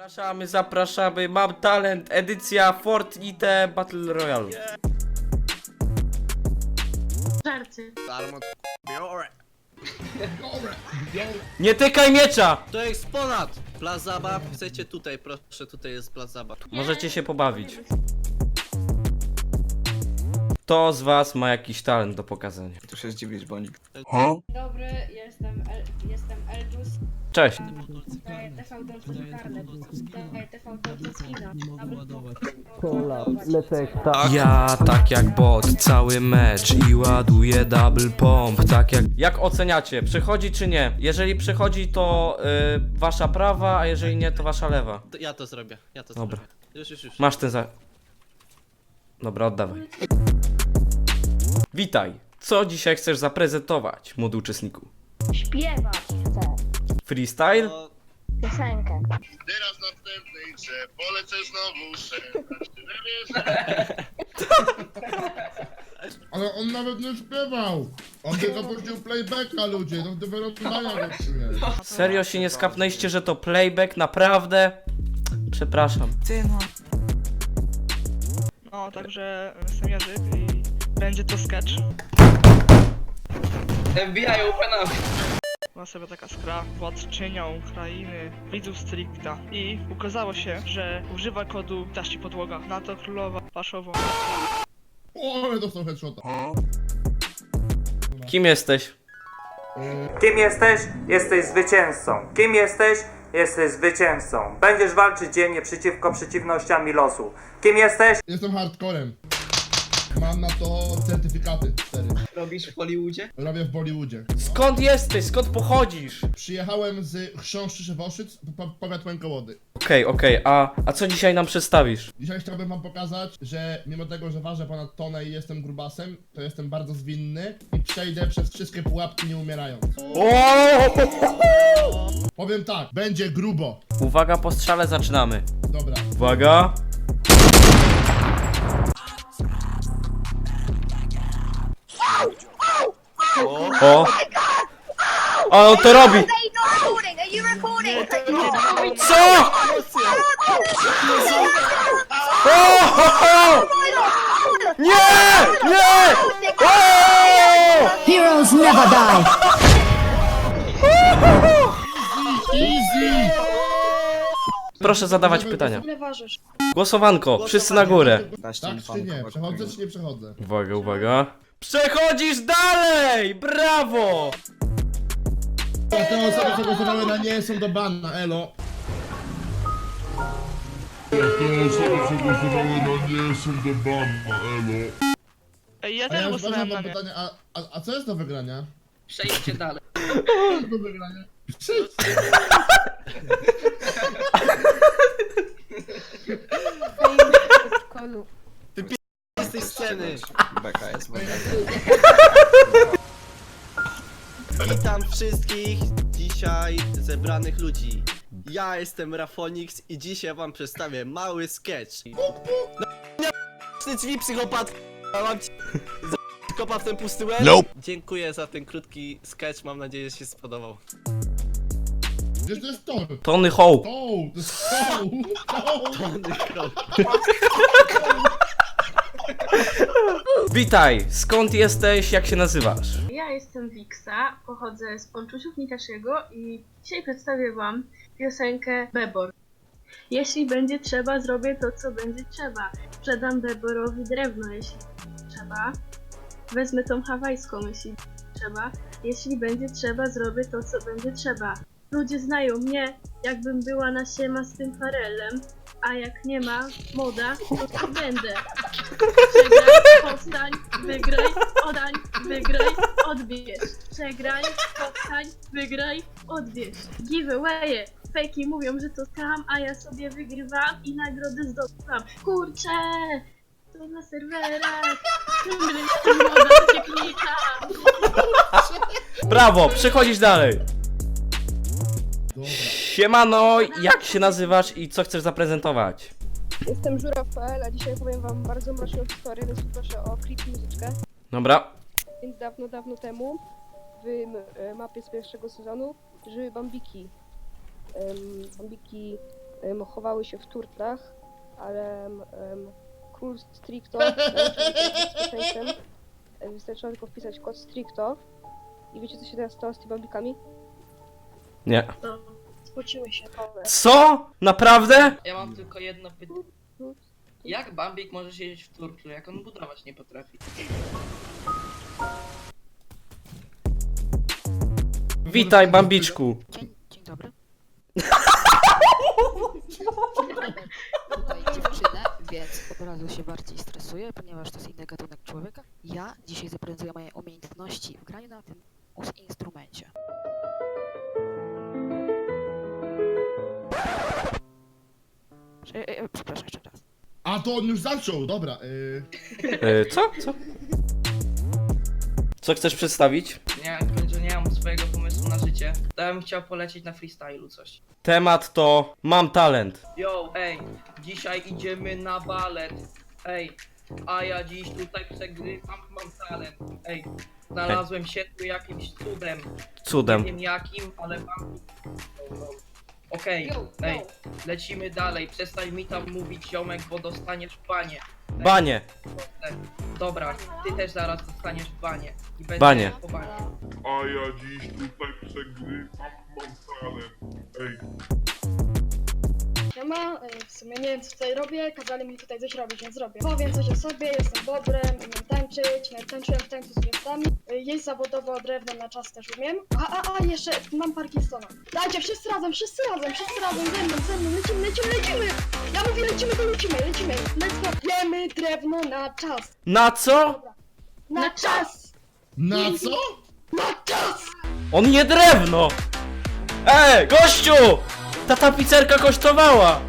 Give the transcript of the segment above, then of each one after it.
Zapraszamy, zapraszamy, mam talent, edycja Fortnite Battle Royale. Żarcie. Darmo biorę. Nie tykaj miecza! To eksponat! Plac zabaw, chcecie tutaj, proszę, tutaj jest plac zabaw. Możecie się pobawić. Kto z was ma jakiś talent do pokazania? Tu się zdziwisz, bądź. Dobry, jestem, El, jestem Eldus. Cześć. Daję TV Dolce Karnet. Daję TV Dolce Skina. Ja tak jak bot, cały mecz i ładuję double pomp, tak jak... Jak oceniacie? Przechodzi czy nie? Jeżeli przechodzi to y, wasza prawa, a jeżeli nie to wasza lewa. To Ja to zrobię, ja to Dobra. zrobię. Już, już, już. Masz ten za... Dobra, oddawaj. Witaj. Co dzisiaj chcesz zaprezentować, młody uczestniku? Śpiewać chcę Freestyle? To piosenkę. Teraz w następnej grze polecę znowu szeptać. Ty wiesz? Ale on nawet nie śpiewał! On tylko puścił playbacka ludzie, to do wyrąbania go czuje. Serio się nie skapnęliście, że to playback? Naprawdę? Przepraszam. No, także jestem Jerzyk i będzie to sketch. FBI open up! Była sobie taka sprawa władczynią krainy widzów stricta i ukazało się, że używa kodu taści podłoga. Na to królowa paszowo. O, ale dostał headshota. Kim jesteś? Kim jesteś? Jesteś zwycięzcą. Kim jesteś? Jesteś zwycięzcą. Będziesz walczyć dziennie przeciwko przeciwnościami losu. Kim jesteś? Jestem hardcorem. Mam na to certyfikaty 4. Robisz w Hollywoodzie? Robię w Bollywoodzie. Skąd jesteś? Skąd pochodzisz? Przyjechałem z Chrząszczy Szewoszyc, po- powiat Łękołody. Okej, okej, a, a co dzisiaj nam przedstawisz? Dzisiaj chciałbym wam pokazać, że mimo tego, że ważę ponad tonę i jestem grubasem, to jestem bardzo zwinny i przejdę przez wszystkie pułapki nie umierając. Powiem tak, będzie grubo. Uwaga, po strzale zaczynamy. Dobra. Uwaga. O! O, on to robi! Co? O, ho, ho! Nie! Nie! O! Heroes never die. Easy! Proszę zadawać pytania. Ile ważysz? Głosowanko, wszyscy na górę. Tak czy nie? Przechodzę czy nie przechodzę? Uwaga, uwaga. Przechodzisz dalej! Brawo! A te osoby, co głosowały na nie są do bana, elo. Ej, ja A też ja już głosowałem mam na nie. pytanie, a, a, a co jest do wygrania? Przejdźcie dalej. Co jest do wygrania? Przejdź. z tej sceny. Beka jest. Witam wszystkich dzisiaj zebranych ludzi. Ja jestem Rafonix i dzisiaj wam przedstawię mały sketch. No, nie drzwi psychopat. Mam ci... z- Kopa w ten pusty łeb. Dziękuję za ten krótki sketch, mam nadzieję, że się spodobał. Gdzież to jest? Tony Hawk. To, to jest Thor! Witaj, skąd jesteś, jak się nazywasz? Ja jestem Wiksa, pochodzę z Ponczusiów Nikasziego i dzisiaj przedstawię wam piosenkę Bebor. Jeśli będzie trzeba, zrobię to, co będzie trzeba. Sprzedam Beborowi drewno, jeśli trzeba. Wezmę tą hawajską, jeśli trzeba. Jeśli będzie trzeba, zrobię to, co będzie trzeba. Ludzie znają mnie, jakbym była na siema z tym farelem, a jak nie ma moda, to co będę. Przegraj, powstań, wygraj, odań, wygraj, odbierz. Przegraj, powstań, wygraj, odbierz. Giveawaye. Fejki mówią, że to tam, a ja sobie wygrywam i nagrody zdobywam. Kurczę! To na serwerach. Moda się klika. Brawo, przechodzisz dalej. Dobra. Siemano, jak się nazywasz i co chcesz zaprezentować? Jestem żuraw.pl, a dzisiaj powiem wam bardzo mroczną historię, więc proszę o klip muzyczkę. Dobra. Więc dawno, dawno temu w m- e, mapie z pierwszego sezonu żyły bambiki. Em, bambiki em, chowały się w turtlach, ale em, król Stricto nauczył bezpieczeństwem. Em, Wystarczyło tylko wpisać kod Stricto. I wiecie co się teraz stało z tymi bambikami? Nie. To Spociły się. Co? Naprawdę? Ja mam tylko jedno pytanie. Jak Bambik może siedzieć w turklu, jak on budować nie potrafi? Witaj, Bambiczku. Dzień, dzień dobry. Tutaj dziewczynę, więc od razu się bardziej stresuję, ponieważ to jest inny gatunek człowieka. Ja dzisiaj zaprezentuję moje umiejętności w graniu na tym instrumencie. E, e, e, Przepraszam jeszcze raz. A to on już zaczął, dobra. Yy, E, co? Co? Co chcesz przedstawić? Nie, kończę, nie mam swojego pomysłu na życie. To ja bym chciał polecieć na freestylu coś. Temat to mam talent. Yo, ej, dzisiaj idziemy na balet. Ej, a ja dziś tutaj przegrywam, mam talent. Ej, znalazłem się tu jakimś cudem. Nie Cudem. wiem jakim, ale mam. Okej, ej, lecimy dalej. Przestań mi tam mówić ziomek, bo dostaniesz banie. Banie. Dobra, ty też zaraz dostaniesz w banie. I będzie Banie. po banie. A ja dziś tutaj przegrywam, mam talent. Ej, Ma, w sumie nie wiem co tutaj robię, kazali mi tutaj coś robić, więc zrobię. Powiem coś o sobie, jestem dobrem, umiem tańczyć, nawet tańczyłem w tańcu z gwiazdami. Jeść zawodowo drewno na czas też umiem. A, a, a, jeszcze mam Parkinsona. Dajcie, wszyscy razem, wszyscy razem, wszyscy razem, ze mną, ze mną, lecimy, lecimy, lecimy! Ja mówię lecimy, to lecimy, lecimy. Let's go. Jemy drewno na czas. Na co? Na czas! na co? Na czas! On nie drewno! E, gościu! Ta tapicerka kosztowała!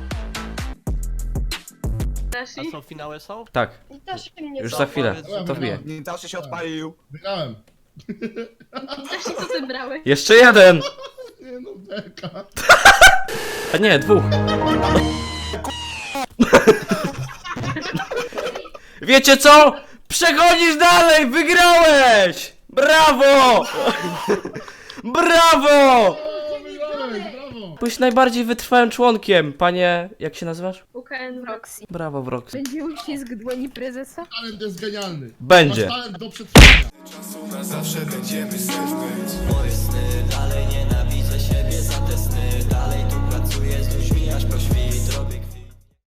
Dashi? A co, finały są? Tak, I też mnie już za chwilę. To dobra. Zawsze się odpalił. Wygrałem. Dashi, co ty brałeś? Jeszcze jeden! Nie no, beka. A nie, dwóch. Wiecie co? Przechodzisz dalej! Wygrałeś! Brawo! Brawo! Byłeś najbardziej wytrwałym członkiem, panie... Jak się nazywasz? UKN Roxy. Brawo, Brox. Będzie uścisk dłoni prezesa? Talent jest genialny. Będzie. Masz talent do przetrwania. Moje sny, dalej nienawidzę siebie za te sny Dalej tu pracuję z ludźmi aż po świt Robię